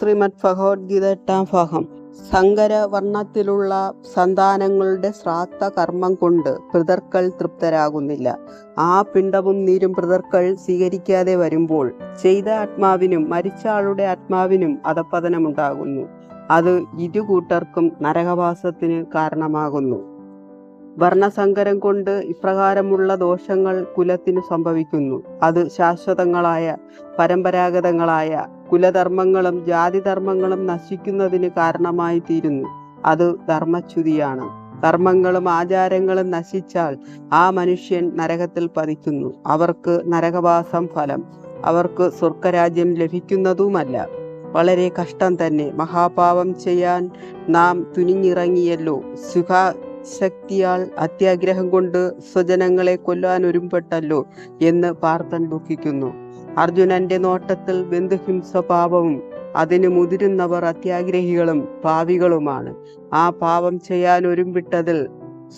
ശ്രീമദ് ഭഗവത്ഗീത എട്ടാം ഭാഗം. സങ്കര വർണത്തിലുള്ള സന്താനങ്ങളുടെ ശ്രാദ്ധ കർമ്മം കൊണ്ട് പിതർക്കൾ തൃപ്തരാകുന്നില്ല. ആ പിണ്ടവും നീരും പിതർക്കൾ സ്വീകരിക്കാതെ വരുമ്പോൾ ചെയ്ത ആത്മാവിനും മരിച്ച ആളുടെ ആത്മാവിനും അധപ്പതനമുണ്ടാകുന്നു അത് ഇരു കൂട്ടർക്കും നരകവാസത്തിന് കാരണമാകുന്നു. വർണസങ്കരം കൊണ്ട് ഇപ്രകാരമുള്ള ദോഷങ്ങൾ കുലത്തിന് സംഭവിക്കുന്നു. അത് ശാശ്വതങ്ങളായ പരമ്പരാഗതങ്ങളായ കുലധർമ്മങ്ങളും ജാതിധർമ്മങ്ങളും നശിക്കുന്നതിന് കാരണമായി തീരുന്നു. അത് ധർമ്മച്യുതിയാണ്. ധർമ്മങ്ങളും ആചാരങ്ങളും നശിച്ചാൽ ആ മനുഷ്യൻ നരകത്തിൽ പതിക്കുന്നു. അവർക്ക് നരകവാസം ഫലം അവർക്ക് സ്വർഗരാജ്യം ലഭിക്കുന്നതുമല്ല. വളരെ കഷ്ടം തന്നെ മഹാപാപം ചെയ്യാൻ നാം തുനിഞ്ഞിറങ്ങിയല്ലോ. സുഖ ശക്തിയാൽ അത്യാഗ്രഹം കൊണ്ട് സ്വജനങ്ങളെ കൊല്ലാൻ ഒരുമ്പെട്ടല്ലോ എന്ന് പാർത്ഥൻ ദുഃഖിക്കുന്നു. അർജുനന്റെ നോട്ടത്തിൽ ബന്ധുഹിംസ പാപവും അതിന് മുതിരുന്നവർ അത്യാഗ്രഹികളും പാവികളുമാണ്. ആ പാപം ചെയ്യാൻ ഒരുമ്പിട്ടതിൽ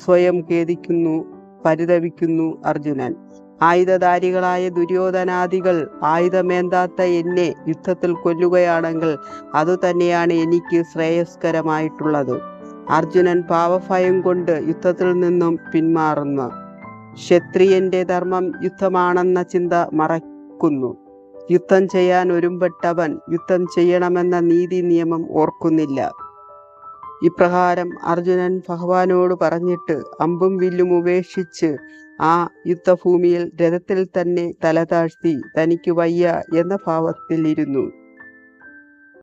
സ്വയം ഖേദിക്കുന്നു പരിതപിക്കുന്നു അർജുനൻ. ആയുധധാരികളായ ദുര്യോധനാദികൾ ആയുധമേന്താത്ത എന്നെ യുദ്ധത്തിൽ കൊല്ലുകയാണെങ്കിൽ അതുതന്നെയാണ് എനിക്ക് ശ്രേയസ്കരമായിട്ടുള്ളത്. അർജുനൻ പാവഭയം കൊണ്ട് യുദ്ധത്തിൽ നിന്നും പിന്മാറുന്നു. ക്ഷത്രിയന്റെ ധർമ്മം യുദ്ധമാണെന്ന ചിന്ത മറക്കുന്നു യുദ്ധം ചെയ്യാൻ ഒരുമ്പെട്ടവൻ യുദ്ധം ചെയ്യണമെന്ന നീതി നിയമം ഓർക്കുന്നില്ല. ഇപ്രകാരം അർജുനൻ ഭഗവാനോട് പറഞ്ഞിട്ട് അമ്പും വില്ലും ഉപേക്ഷിച്ച് ആ യുദ്ധഭൂമിയിൽ രഥത്തിൽ തന്നെ തലതാഴ്ത്തി തനിക്ക് വയ്യ എന്ന ഭാവത്തിൽ ഇരുന്നു